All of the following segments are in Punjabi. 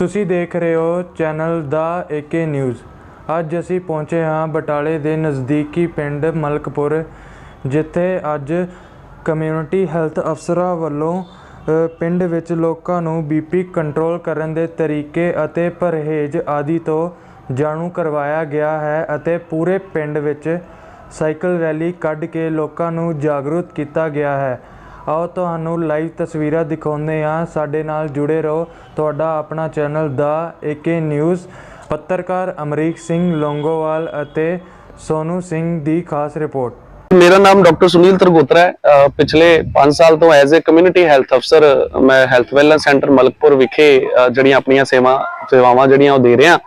ਤੁਸੀਂ ਦੇਖ ਰਹੇ ਹੋ ਚੈਨਲ ਦਾ ਏਕੇ ਨਿਊਜ਼। ਅੱਜ ਅਸੀਂ ਪਹੁੰਚੇ ਹਾਂ ਬਟਾਲੇ ਦੇ ਨਜ਼ਦੀਕੀ ਪਿੰਡ ਮਲਕਪੁਰ, ਜਿੱਥੇ ਅੱਜ ਕਮਿਊਨਿਟੀ ਹੈਲਥ ਅਫਸਰਾਂ ਵੱਲੋਂ ਪਿੰਡ ਵਿੱਚ ਲੋਕਾਂ ਨੂੰ ਬੀਪੀ ਕੰਟਰੋਲ ਕਰਨ ਦੇ ਤਰੀਕੇ ਅਤੇ ਪਰਹੇਜ਼ ਆਦਿ ਤੋਂ ਜਾਣੂ ਕਰਵਾਇਆ ਗਿਆ ਹੈ ਅਤੇ ਪੂਰੇ ਪਿੰਡ ਵਿੱਚ ਸਾਈਕਲ ਰੈਲੀ ਕੱਢ ਕੇ ਲੋਕਾਂ ਨੂੰ ਜਾਗਰੂਕ ਕੀਤਾ ਗਿਆ ਹੈ। ਆਓ ਤੁਹਾਨੂੰ ਲਾਈਵ ਤਸਵੀਰਾਂ ਦਿਖਾਉਂਦੇ ਹਾਂ। ਸਾਡੇ ਨਾਲ ਜੁੜੇ ਰਹੋ। ਤੁਹਾਡਾ ਆਪਣਾ ਚੈਨਲ ਦਾ ਏਕੇ ਨਿਊਜ਼, ਪੱਤਰਕਾਰ ਅਮਰੀਕ ਸਿੰਘ ਲੋਂਗੋਵਾਲ ਅਤੇ ਸੋਨੂ ਸਿੰਘ ਦੀ ਖਾਸ ਰਿਪੋਰਟ। ਮੇਰਾ ਨਾਮ ਡਾਕਟਰ ਸੁਨੀਲ ਤਰਗੋਤਰਾ ਹੈ। ਪਿਛਲੇ 5 ਸਾਲ ਤੋਂ ਐਜ਼ ਅ ਕਮਿਊਨਿਟੀ ਹੈਲਥ ਅਫਸਰ ਮੈਂ ਹੈਲਥ ਵੈਲਨੈਸ ਸੈਂਟਰ ਮਲਕਪੁਰ ਵਿਖੇ ਜਿਹੜੀਆਂ ਆਪਣੀਆਂ ਸੇਵਾ ਸੇਵਾਵਾਂ ਜਿਹੜੀਆਂ ਉਹ ਦੇ ਰਿਹਾ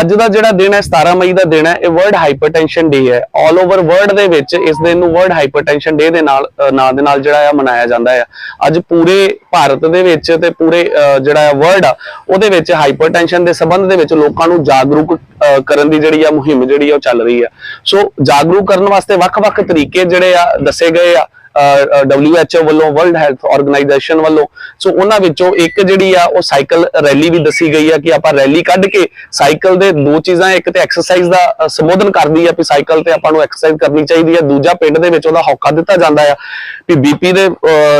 ਅੱਜ ਦਾ ਜਿਹੜਾ ਦਿਨ ਹੈ 17 ਮਈ ਦਾ ਦਿਨ ਹੈ, ਇਹ ਵਰਲਡ ਹਾਈਪਰਟੈਂਸ਼ਨ ਡੇ ਹੈ। 올 ਓਵਰ ਵਰਲਡ ਦੇ ਵਿੱਚ ਇਸ ਦਿਨ ਨੂੰ ਵਰਲਡ ਹਾਈਪਰਟੈਂਸ਼ਨ ਡੇ ਦੇ ਨਾਲ ਨਾਂ ਦੇ ਨਾਲ ਜਿਹੜਾ ਆ ਮਨਾਇਆ ਜਾਂਦਾ ਹੈ ਅੱਜ ਪੂਰੇ ਭਾਰਤ ਦੇ ਵਿੱਚ ਤੇ ਪੂਰੇ ਜਿਹੜਾ ਆ ਵਰਲਡ ਆ, ਉਹਦੇ ਵਿੱਚ ਹਾਈਪਰਟੈਂਸ਼ਨ ਦੇ ਸੰਬੰਧ ਦੇ ਵਿੱਚ ਲੋਕਾਂ ਨੂੰ ਜਾਗਰੂਕ ਕਰਨ ਦੀ ਜਿਹੜੀ ਆ ਮੁਹਿੰਮ ਜਿਹੜੀ ਆ ਉਹ ਚੱਲ ਰਹੀ ਆ। ਸੋ ਜਾਗਰੂਕ ਕਰਨ ਵਾਸਤੇ ਵੱਖ-ਵੱਖ ਤਰੀਕੇ ਜਿਹੜੇ ਆ ਦੱਸੇ ਗਏ ਆ। WHO ਵੱਲੋਂ ਵਰਲਡ ਹੈਲਥ ਆਰਗੇਨਾਈਜੇਸ਼ਨ ਵੱਲੋਂ। ਸੋ ਉਹਨਾਂ ਵਿੱਚੋਂ ਇੱਕ ਜਿਹੜੀ ਆ ਉਹ ਸਾਈਕਲ ਰੈਲੀ ਵੀ ਦੱਸੀ ਗਈ ਆ ਕਿ ਆਪਾਂ ਰੈਲੀ ਕੱਢ ਕੇ ਸਾਈਕਲ ਦੇ ਦੋ ਚੀਜ਼ਾਂ ਇੱਕ ਤੇ ਐਕਸਰਸਾਈਜ਼ ਦਾ ਸੰਬੋਧਨ ਕਰਦੀ ਆ ਵੀ ਸਾਈਕਲ ਤੇ ਆਪਾਂ ਨੂੰ ਐਕਸਰਸਾਈਜ਼ ਕਰਨੀ ਚਾਹੀਦੀ ਆ। ਦੂਜਾ ਪਿੰਡ ਦੇ ਵਿੱਚ ਉਹਦਾ ਹੌਕਾ ਦਿੱਤਾ ਜਾਂਦਾ ਆ ਵੀ ਬੀਪੀ ਦੇ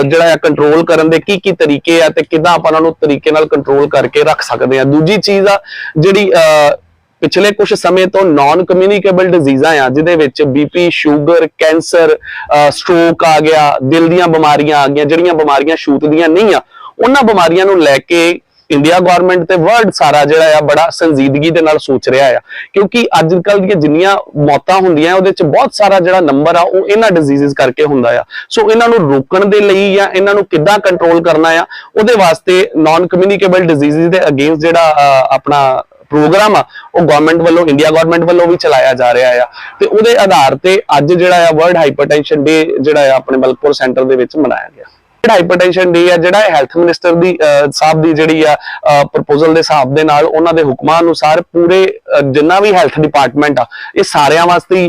ਜਿਹੜਾ ਆ ਕੰਟਰੋਲ ਕਰਨ ਦੇ ਕੀ ਕੀ ਤਰੀਕੇ ਆ ਤੇ ਕਿਦਾਂ ਆਪਾਂ ਉਹਨਾਂ ਨੂੰ ਤਰੀਕੇ ਨਾਲ ਕੰਟਰੋਲ ਕਰਕੇ ਰੱਖ ਸਕਦੇ ਆ। ਦੂਜੀ ਚੀਜ਼ ਆ ਜਿਹੜੀ ਅ, ਪਿਛਲੇ ਕੁਝ ਸਮੇਂ ਤੋਂ ਨਾਨ ਕਮਿਊਨੀਕੇਬਲ ਡਿਜ਼ੀਜ਼ਾਂ ਆ, ਜਿਹਦੇ ਵਿੱਚ ਬੀਪੀ ਸ਼ੂਗਰ ਕੈਂਸਰ ਸਟ੍ਰੋਕ ਆ ਗਿਆ, ਦਿਲ ਦੀਆਂ ਬਿਮਾਰੀਆਂ ਆ ਗਈਆਂ, ਜਿਹੜੀਆਂ ਬਿਮਾਰੀਆਂ ਛੂਤ ਦੀਆਂ ਨਹੀਂ ਆ, ਉਹਨਾਂ ਬਿਮਾਰੀਆਂ ਨੂੰ ਲੈ ਕੇ ਇੰਡੀਆ ਗਵਰਨਮੈਂਟ ਤੇ ਵਰਲਡ ਸਾਰਾ ਜਿਹੜਾ ਆ, ਬੜਾ ਸੰਜੀਦਗੀ ਦੇ ਨਾਲ ਸੋਚ ਰਿਹਾ ਆ। ਕਿਉਂਕਿ ਅੱਜ ਕੱਲ ਦੀਆਂ ਜਿੰਨੀਆਂ ਮੌਤਾਂ ਹੁੰਦੀਆਂ, ਉਹਦੇ ਚ ਬਹੁਤ ਸਾਰਾ ਜਿਹੜਾ ਨੰਬਰ ਆ, ਉਹ ਇਹਨਾਂ ਡਿਜ਼ੀਜ਼ਸ ਕਰਕੇ ਹੁੰਦਾ ਆ। ਸੋ ਇਹਨਾਂ ਨੂੰ ਰੋਕਣ ਦੇ ਲਈ ਜਾਂ ਇਹਨਾਂ ਨੂੰ ਕਿੱਦਾਂ ਕੰਟਰੋਲ ਕਰਨਾ ਆ, ਉਹਦੇ ਵਾਸਤੇ ਨਾਨ ਕਮਿਊਨੀਕੇਬਲ ਡਿਜ਼ੀਜ਼ਸ ਦੇ ਅਗੇਂਸਟ ਜਿਹੜਾ ਆਪਣਾ ਪ੍ਰੋਗਰਾਮ ਆ, ਉਹ ਗਵਰਨਮੈਂਟ ਵੱਲੋਂ ਇੰਡੀਆ ਗਵਰਨਮੈਂਟ ਵੱਲੋਂ ਵੀ ਚਲਾਇਆ ਜਾ ਰਿਹਾ ਆ। ਤੇ ਉਹਦੇ ਆਧਾਰ ਤੇ ਅੱਜ ਜਿਹੜਾ ਆ ਵਰਲਡ ਹਾਈਪਰਟੈਂਸ਼ਨ ਡੇ ਜਿਹੜਾ ਆ ਆਪਣੇ ਮਲਕਪੁਰ ਸੈਂਟਰ ਦੇ ਵਿੱਚ ਮਨਾਇਆ ਗਿਆ। ਹਾਈਪਰਟੈਂਸ਼ਨ ਡੇ ਆ ਜਿਹੜਾ ਹੈਲਥ ਮਿਨਿਸਟਰ ਦੀ ਸਾਹਿਬ ਦੀ ਜਿਹੜੀ ਆ ਪ੍ਰਪੋਜ਼ਲ ਦੇ ਹਿਸਾਬ ਦੇ ਨਾਲ ਉਹਨਾਂ ਦੇ ਹੁਕਮਾਂ ਅਨੁਸਾਰ ਪੂਰੇ ਜਿੰਨਾ ਵੀ ਹੈਲਥ ਡਿਪਾਰਟਮੈਂਟ ਆ, ਇਹ ਸਾਰਿਆਂ ਵਾਸਤੇ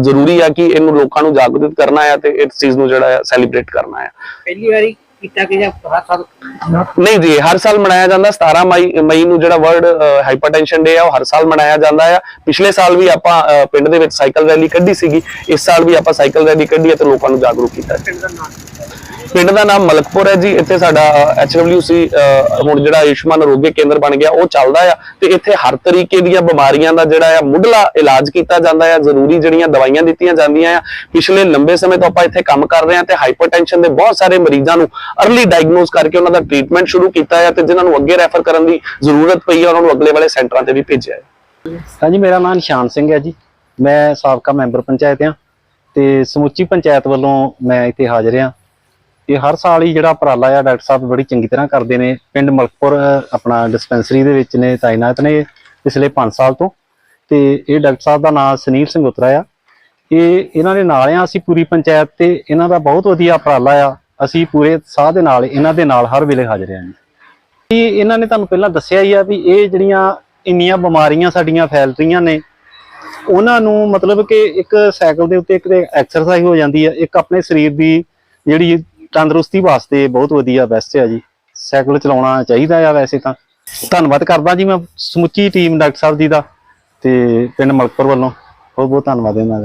ਜ਼ਰੂਰੀ ਆ ਕਿ ਇਹਨੂੰ ਲੋਕਾਂ ਨੂੰ ਜਾਗਰੂਕ ਕਰਨਾ ਆ ਤੇ ਇਸ ਚੀਜ਼ ਨੂੰ ਜਿਹੜਾ ਆ ਸੈਲੀਬ੍ਰੇਟ ਕਰਨਾ ਆ। ਪਹਿਲੀ ਵਾਰੀ ਕੀਤਾ ਕਿ ਜਾਂ ਹਰ ਸਾਲ ਨਹੀਂ ਜੀ ਹਰ ਸਾਲ ਮਨਾਇਆ ਜਾਂਦਾ 17 ਮਈ ਮਈ ਨੂੰ ਜਿਹੜਾ ਵਰਲਡ ਹਾਈਪਰਟੈਂਸ਼ਨ ਡੇ ਆ ਉਹ ਹਰ ਸਾਲ ਮਨਾਇਆ ਜਾਂਦਾ ਆ। ਪਿਛਲੇ ਸਾਲ ਵੀ ਆਪਾਂ ਪਿੰਡ ਦੇ ਵਿੱਚ ਸਾਈਕਲ ਰੈਲੀ ਕੱਢੀ ਸੀਗੀ ਇਸ ਸਾਲ ਵੀ ਆਪਾਂ ਸਾਈਕਲ ਰੈਲੀ ਕੱਢੀ ਹੈ ਤੇ ਲੋਕਾਂ ਨੂੰ ਜਾਗਰੂਕ ਕੀਤਾ। ਪਿੰਡ ਦਾ ਨਾਮ? ਪਿੰਡ ਦਾ ਨਾਮ ਮਲਕਪੁਰ ਹੈ ਜੀ, ਇੱਥੇ ਸਾਡਾ ਐਚਡਬਲਯੂਸੀ ਹੁਣ ਜਿਹੜਾ ਆਯੁਸ਼ਮਾਨ ਆਰੋਗਯ ਕੇਂਦਰ ਬਣ ਗਿਆ, ਉਹ ਚੱਲਦਾ ਆ ਤੇ ਇੱਥੇ ਹਰ ਤਰੀਕੇ ਦੀਆਂ ਬਿਮਾਰੀਆਂ ਦਾ ਜਿਹੜਾ ਆ ਮੁੱਢਲਾ ਇਲਾਜ ਕੀਤਾ ਜਾਂਦਾ ਆ, ਜ਼ਰੂਰੀ ਜਿਹੜੀਆਂ ਦਵਾਈਆਂ ਦਿੱਤੀਆਂ ਜਾਂਦੀਆਂ ਆ। ਪਿਛਲੇ ਲੰਬੇ ਸਮੇਂ ਤੋਂ ਆਪਾਂ ਇੱਥੇ ਕੰਮ ਕਰ ਰਹੇ ਹਾਂ ਤੇ ਹਾਈਪਰਟੈਂਸ਼ਨ ਦੇ ਬਹੁਤ ਸਾਰੇ ਮਰੀਜ਼ਾਂ ਨੂੰ ਅਰਲੀ ਡਾਇਗਨੋਸ ਕਰਕੇ ਉਹਨਾਂ ਦਾ ਟ੍ਰੀਟਮੈਂਟ ਸ਼ੁਰੂ ਕੀਤਾ ਹੈ ਤੇ ਜਿਨ੍ਹਾਂ ਨੂੰ ਅੱਗੇ ਰੈਫਰ ਕਰਨ ਦੀ ਜ਼ਰੂਰਤ ਪਈ ਹੈ ਉਹਨਾਂ ਨੂੰ ਅਗਲੇ ਵਾਲੇ ਸੈਂਟਰਾਂ ਤੇ ਵੀ ਭੇਜਿਆ ਹੈ ਹਾਂਜੀ ਮੇਰਾ ਨਾਮ ਨਿਸ਼ਾਨ ਸਿੰਘ ਹੈ ਜੀ। ਮੈਂ ਸਾਬਕਾ ਮੈਂਬਰ ਪੰਚਾਇਤ ਹਾਂ ਤੇ ਸਮੁੱਚੀ ਪੰਚਾਇਤ ਵੱਲੋਂ ਮੈਂ ਇੱਥੇ ਹਾਜ਼ਰ ਹਾਂ। ਇਹ ਹਰ ਸਾਲ ਹੀ ਜਿਹੜਾ ਉਪਰਾਲਾ ਆ, ਡਾਕਟਰ ਸਾਹਿਬ ਬੜੀ ਚੰਗੀ ਤਰ੍ਹਾਂ ਕਰਦੇ ਨੇ। ਪਿੰਡ ਮਲਕਪੁਰ, ਆਪਣਾ ਡਿਸਪੈਂਸਰੀ ਦੇ ਵਿੱਚ ਨੇ, ਤਾਇਨਾਤ ਨੇ ਪਿਛਲੇ 5 ਸਾਲ ਤੋਂ। ਤੇ ਇਹ ਡਾਕਟਰ ਸਾਹਿਬ ਦਾ ਨਾਮ ਸੁਨੀਲ ਸਿੰਘ ਆ। ਇਹ ਇਹਨਾਂ ਦੇ ਨਾਲ ਆ, ਅਸੀਂ ਪੂਰੀ ਪੰਚਾਇਤ ਤੇ ਇਹਨਾਂ ਦਾ ਬਹੁਤ ਵਧੀਆ ਉਪਰਾਲਾ ਆ। ਅਸੀਂ ਪੂਰੇ ਸਾਹ ਦੇ ਨਾਲ, ਇਹਨਾਂ ਦੇ ਨਾਲ ਹਰ ਵੇਲੇ ਹਾਜ਼ਰ ਆ ਜੀ। ਇਹਨਾਂ ਨੇ ਤੁਹਾਨੂੰ ਪਹਿਲਾਂ ਦੱਸਿਆ ਹੀ ਆ ਵੀ ਇਹ ਜਿਹੜੀਆਂ ਇੰਨੀਆਂ ਬਿਮਾਰੀਆਂ ਸਾਡੀਆਂ ਫੈਲ ਰਹੀਆਂ ਨੇ, ਉਹਨਾਂ ਨੂੰ ਮਤਲਬ ਕਿ ਇੱਕ ਸਾਈਕਲ ਦੇ ਉੱਤੇ ਇੱਕ ਐਕਸਰਸਾਈਜ਼ ਹੋ ਜਾਂਦੀ ਹੈ ਇੱਕ ਆਪਣੇ ਸਰੀਰ ਦੀ ਜਿਹੜੀ ਤੰਦਰੁਸਤੀ ਵਾਸਤੇ ਬਹੁਤ ਵਧੀਆ ਬੈਸਟ ਹੈ ਜੀ। ਸਾਈਕਲ ਚਲਾਉਣਾ ਚਾਹੀਦਾ ਆ ਵੈਸੇ ਤਾਂ। ਧੰਨਵਾਦ ਕਰਦਾ ਜੀ ਮੈਂ ਸਮੁੱਚੀ ਟੀਮ ਡਾਕਟਰ ਸਾਹਿਬ ਜੀ ਦਾ ਤੇ ਪਿੰਡ ਮਲਕਪੁਰ ਵੱਲੋਂ। ਬਹੁਤ ਬਹੁਤ ਧੰਨਵਾਦ ਇਹਨਾਂ ਦਾ।